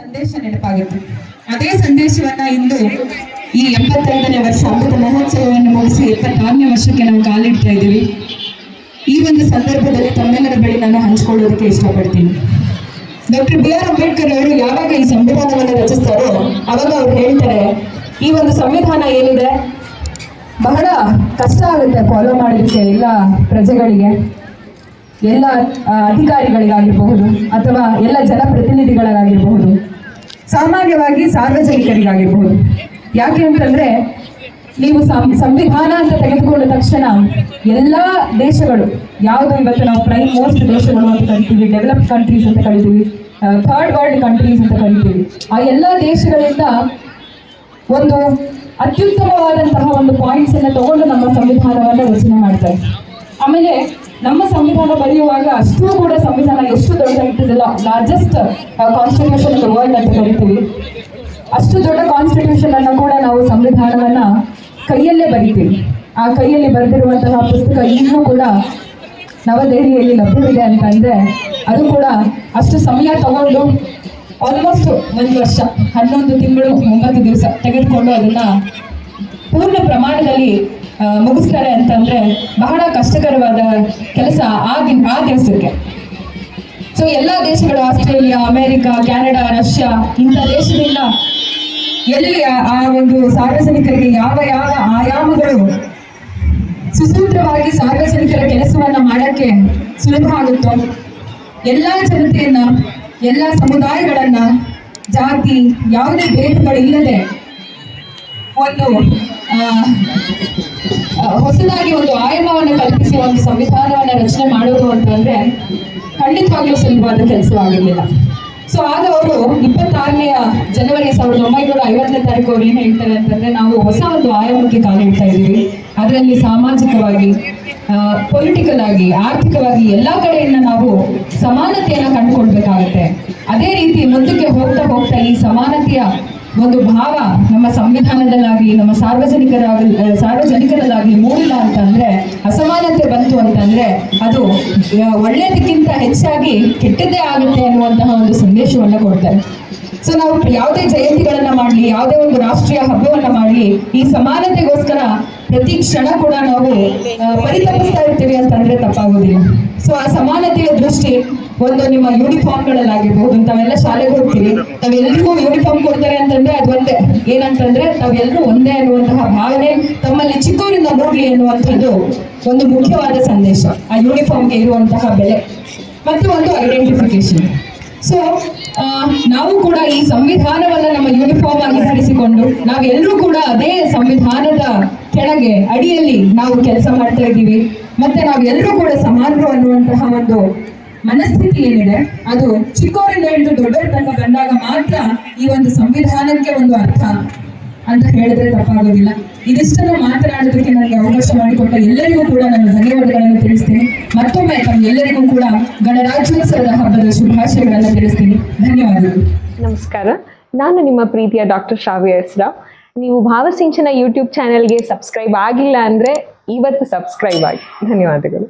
ಸಂದೇಶ ನೆನಪಾಗುತ್ತೆ. ಅದೇ ಸಂದೇಶವನ್ನ ಇಂದು ಈ ಎಪ್ಪತ್ತೈದನೇ ವರ್ಷ ಅಮೃತ ಮಹೋತ್ಸವವನ್ನು ಮುಗಿಸಿ ಎಪ್ಪತ್ತಾರನೇ ವರ್ಷಕ್ಕೆ ನಾವು ಕಾಲಿಡ್ತಾ ಇದ್ದೀವಿ. ಈ ಒಂದು ಸಂದರ್ಭದಲ್ಲಿ ತಮ್ಮೆಲ್ಲರ ಬಳಿ ನಾನು ಹಂಚ್ಕೊಳ್ಳೋದಕ್ಕೆ ಇಷ್ಟಪಡ್ತೀನಿ. ಡಾಕ್ಟರ್ ಬಿ ಆರ್ ಅಂಬೇಡ್ಕರ್ ಅವರು ಯಾವಾಗ ಈ ಸಂವಿಧಾನವನ್ನು ರಚಿಸ್ತಾರೋ ಅವಾಗ ಅವ್ರು ಹೇಳ್ತಾರೆ, ಈ ಒಂದು ಸಂವಿಧಾನ ಏನಿದೆ? ಬಹಳ ಕಷ್ಟ ಆಗುತ್ತೆ ಫಾಲೋ ಮಾಡಲಿಕ್ಕೆ ಎಲ್ಲ ಪ್ರಜೆಗಳಿಗೆ. ಎಲ್ಲ ಅಧಿಕಾರಿಗಳಿಗಾಗಿರಬಹುದು ಅಥವಾ ಎಲ್ಲ ಜನಪ್ರತಿನಿಧಿಗಳಿಗಾಗಿರಬಹುದು. ಸಾಮಾನ್ಯವಾಗಿ ಸಾರ್ವಜನಿಕರಿಗಾಗಿರ್ಬೋದು. ಯಾಕೆ ಅಂತಂದ್ರೆ ನೀವು ಸಂವಿಧಾನ ಅಂತ ತೆಗೆದುಕೊಂಡ ತಕ್ಷಣ ಎಲ್ಲ ದೇಶಗಳು, ಯಾವುದು ಇವತ್ತು ನಾವು ಪ್ರೈಮ್ ಮೋಸ್ಟ್ ದೇಶಗಳು ಅಂತ ಕರಿತೀವಿ ಡೆವಲಪ್ ಕಂಟ್ರೀಸ್ ಅಂತ ಕರಿತೀವಿ ಥರ್ಡ್ ವರ್ಲ್ಡ್ ಕಂಟ್ರೀಸ್ ಅಂತ ಕರಿತೀವಿ, ಆ ಎಲ್ಲ ದೇಶಗಳಿಂದ ಒಂದು ಅತ್ಯುತ್ತಮವಾದಂತಹ ಒಂದು ಪಾಯಿಂಟ್ಸ್ ಅನ್ನ ತಗೊಂಡು ನಮ್ಮ ಸಂವಿಧಾನವನ್ನು ರಚನೆ ಮಾಡ್ತಾರೆ. ಆಮೇಲೆ ನಮ್ಮ ಸಂವಿಧಾನ ಬರೆಯುವಾಗ ಅಷ್ಟೂ ಕೂಡ ಸಂವಿಧಾನ ಎಷ್ಟು ದೊಡ್ಡ ಇಟ್ಟಿದೆಲ್ಲ ಲಾರ್ಜೆಸ್ಟ್ ಕಾನ್ಸ್ಟಿಟ್ಯೂಷನ್ ಇನ್ ವರ್ಲ್ಡ್ ಅಂತ ಕರಿತೀವಿ. ಅಷ್ಟು ದೊಡ್ಡ ಕಾನ್ಸ್ಟಿಟ್ಯೂಷನ್ ಅನ್ನು ಕೂಡ ನಾವು ಸಂವಿಧಾನವನ್ನ ಕೈಯಲ್ಲೇ ಬರಿತೀವಿ. ಆ ಕೈಯಲ್ಲಿ ಬರೆದಿರುವಂತಹ ಪುಸ್ತಕ ಇನ್ನೂ ಕೂಡ ನವದೆಹಲಿಯಲ್ಲಿ ಲಭ್ಯವಿದೆ ಅಂತ ಅಂದ್ರೆ ಅದು ಕೂಡ ಅಷ್ಟು ಸಮಯ ತಗೊಂಡು ಆಲ್ಮೋಸ್ಟ್ ಒಂದು ವರ್ಷ, ಹನ್ನೊಂದು ತಿಂಗಳು, ಒಂಬತ್ತು ದಿವಸ ತೆಗೆದುಕೊಂಡು ಅದನ್ನ ಪೂರ್ಣ ಪ್ರಮಾಣದಲ್ಲಿ ಮುಗಿಸ್ತಾರೆ ಅಂತಂದ್ರೆ ಬಹಳ ಕಷ್ಟಕರವಾದ ಕೆಲಸ ಆ ಆ ದಿವಸಕ್ಕೆ ಸೊ ಎಲ್ಲ ದೇಶಗಳು, ಆಸ್ಟ್ರೇಲಿಯಾ, ಅಮೆರಿಕ, ಕೆನಡಾ, ರಷ್ಯಾ, ಇಂಥ ದೇಶದಿಂದ ಎಲ್ಲಿ ಆ- ಒಂದು ಸಾರ್ವಜನಿಕರಿಗೆ ಯಾವ ಯಾವ ಆಯಾಮಗಳು ಸುಸೂತ್ರವಾಗಿ ಸಾರ್ವಜನಿಕರ ಕೆಲಸವನ್ನ ಮಾಡಕ್ಕೆ ಸುಲಭ ಆಗುತ್ತೋ, ಎಲ್ಲ ಜನತೆಯನ್ನ, ಎಲ್ಲ ಸಮುದಾಯಗಳನ್ನ, ಜಾತಿ, ಯಾವುದೇ ಭೇದಗಳಿಲ್ಲದೆ ಒಂದು ಹೊಸದಾಗಿ ಒಂದು ಆಯಾಮವನ್ನು ಕಲ್ಪಿಸಿ ಒಂದು ಸಂವಿಧಾನವನ್ನು ರಚನೆ ಮಾಡೋದು ಅಂತಂದ್ರೆ ಖಂಡಿತವಾಗ್ಲೂ ಸುಲಭವಾದ ಕೆಲಸವಾಗಿರ್ಲಿಲ್ಲ. ಸೊ ಆಗ ಅವರು ಇಪ್ಪತ್ತಾರನೆಯ ಜನವರಿ ಸಾವಿರದ ಒಂಬೈನೂರ ಐವತ್ತನೇ ತಾರೀಕು ಅವ್ರು ಏನ್ ಹೇಳ್ತಾರೆ ಅಂತಂದ್ರೆ ನಾವು ಹೊಸ ಒಂದು ಆಯಾಮಕ್ಕೆ ಕಾಲಿಡ್ತಾ ಇದ್ದೀವಿ. ಅದರಲ್ಲಿ ಸಾಮಾಜಿಕವಾಗಿ ಪೊಲಿಟಿಕಲ್ ಆಗಿ, ಆರ್ಥಿಕವಾಗಿ ಎಲ್ಲಾ ಕಡೆಯಿಂದ ನಾವು ಸಮಾನತೆಯನ್ನು ಕಂಡುಕೊಳ್ಬೇಕಾಗತ್ತೆ. ಅದೇ ರೀತಿ ಮುಂದಕ್ಕೆ ಹೋಗ್ತಾ ಹೋಗ್ತಾ ಈ ಸಮಾನತೆಯ ಒಂದು ಭಾವ ನಮ್ಮ ಸಂವಿಧಾನದಲ್ಲಾಗಲಿ, ನಮ್ಮ ಸಾರ್ವಜನಿಕರಾಗಲಿ ಸಾರ್ವಜನಿಕರಲ್ಲಾಗಲಿ ಮೂಡಿಲ್ಲ ಅಂತ ಅಸಮಾನತೆ ಬಂತು ಅಂತಂದ್ರೆ ಅದು ಒಳ್ಳೆಯದಕ್ಕಿಂತ ಹೆಚ್ಚಾಗಿ ಕೆಟ್ಟದ್ದೇ ಆಗುತ್ತೆ ಅನ್ನುವಂತಹ ಒಂದು ಸಂದೇಶವನ್ನು ಕೊಡ್ತಾರೆ. ಸೊ ನಾವು ಯಾವುದೇ ಜಯಂತಿಗಳನ್ನ ಮಾಡಲಿ, ಯಾವುದೇ ಒಂದು ರಾಷ್ಟ್ರೀಯ ಹಬ್ಬವನ್ನ ಮಾಡಲಿ, ಈ ಸಮಾನತೆಗೋಸ್ಕರ ಪ್ರತಿ ಕ್ಷಣ ಕೂಡ ನಾವು ಪರಿತಪಿಸ್ತಾ ಇರ್ತೀವಿ ಅಂತಂದ್ರೆ ತಪ್ಪಾಗೋದಿಲ್ಲ. ಸೊ ಆ ಸಮಾನತೆಯ ದೃಷ್ಟಿ ಒಂದು ನಿಮ್ಮ ಯೂನಿಫಾರ್ಮ್ ಯೂನಿಫಾರ್ಮ್ಗಳಲ್ಲಾಗಿರ್ಬಹುದು ತಾವೆಲ್ಲ ಶಾಲೆಗೆ ಹೋಗ್ತೀವಿ ತಾವೆಲ್ಲರಿಗೂ ಯೂನಿಫಾರ್ಮ್ ಕೊಡ್ತಾರೆ ಅಂತಂದ್ರೆ ಅದು ಒಂದೇ. ಏನಂತಂದ್ರೆ ತಾವೆಲ್ಲರೂ ಒಂದೇ ಅನ್ನುವಂತಹ ಭಾವನೆ ತಮ್ಮಲ್ಲಿ ಚಿಕ್ಕವರಿಂದ ಮೂಡ್ಲಿ ಅನ್ನುವಂಥದ್ದು ಒಂದು ಮುಖ್ಯವಾದ ಸಂದೇಶ. ಆ ಯೂನಿಫಾರ್ಮ್ಗೆ ಇರುವಂತಹ ಬೆಲೆ ಮತ್ತು ಒಂದು ಐಡೆಂಟಿಫಿಕೇಶನ್ ಸೊ ನಾವು ಕೂಡ ಈ ಸಂವಿಧಾನವನ್ನ ನಮ್ಮ ಯೂನಿಫಾರ್ಮ್ ಆಗಿ ಧರಿಸಿಕೊಂಡು ನಾವೆಲ್ಲರೂ ಕೂಡ ಅದೇ ಸಂವಿಧಾನದ ಕೆಳಗೆ ಅಡಿಯಲ್ಲಿ ನಾವು ಕೆಲಸ ಮಾಡ್ತಾ ಇದ್ದೀವಿ. ಮತ್ತೆ ನಾವೆಲ್ಲರೂ ಕೂಡ ಸಮಾನರು ಅನ್ನುವಂತಹ ಒಂದು ಮನಸ್ಥಿತಿ ಏನಿದೆ, ಅದು ಚಿಕ್ಕವರಿಂದ ಹಿಡಿದು ದೊಡ್ಡವ್ರ ತನಕ ಬಂದಾಗ ಮಾತ್ರ ಈ ಒಂದು ಸಂವಿಧಾನಕ್ಕೆ ಒಂದು ಅರ್ಥ. ಅಂತ ಹೇಳಿದ್ರೆ ತಪ್ಪಾಗೋದಿಲ್ಲ. ಇದಿಷ್ಟನ್ನು ಮಾತನಾಡೋದಕ್ಕೆ ನನಗೆ ಅವಕಾಶ ಮಾಡಿಕೊಟ್ಟ ಎಲ್ಲರಿಗೂ ಕೂಡ ನಾನು ಧನ್ಯವಾದಗಳನ್ನು ತಿಳಿಸ್ತೇನೆ. ಮತ್ತೊಮ್ಮೆ ತಮ್ಮೆಲ್ಲರಿಗೂ ಕೂಡ ಗಣರಾಜ್ಯೋತ್ಸವದ ಹಬ್ಬದ ಶುಭಾಶಯಗಳನ್ನು ತಿಳಿಸ್ತೀನಿ. ಧನ್ಯವಾದಗಳು. ನಮಸ್ಕಾರ. ನಾನು ನಿಮ್ಮ ಪ್ರೀತಿಯ ಡಾಕ್ಟರ್ ಶ್ರಾವ್ಯ ಹೆಸ್ರ ನೀವು ಭಾವಸಿಂಚನ ಯೂಟ್ಯೂಬ್ ಚಾನೆಲ್ಗೆ ಸಬ್ಸ್ಕ್ರೈಬ್ ಆಗಿಲ್ಲ ಅಂದರೆ ಇವತ್ತು ಸಬ್ಸ್ಕ್ರೈಬ್ ಆಗಿ. ಧನ್ಯವಾದಗಳು.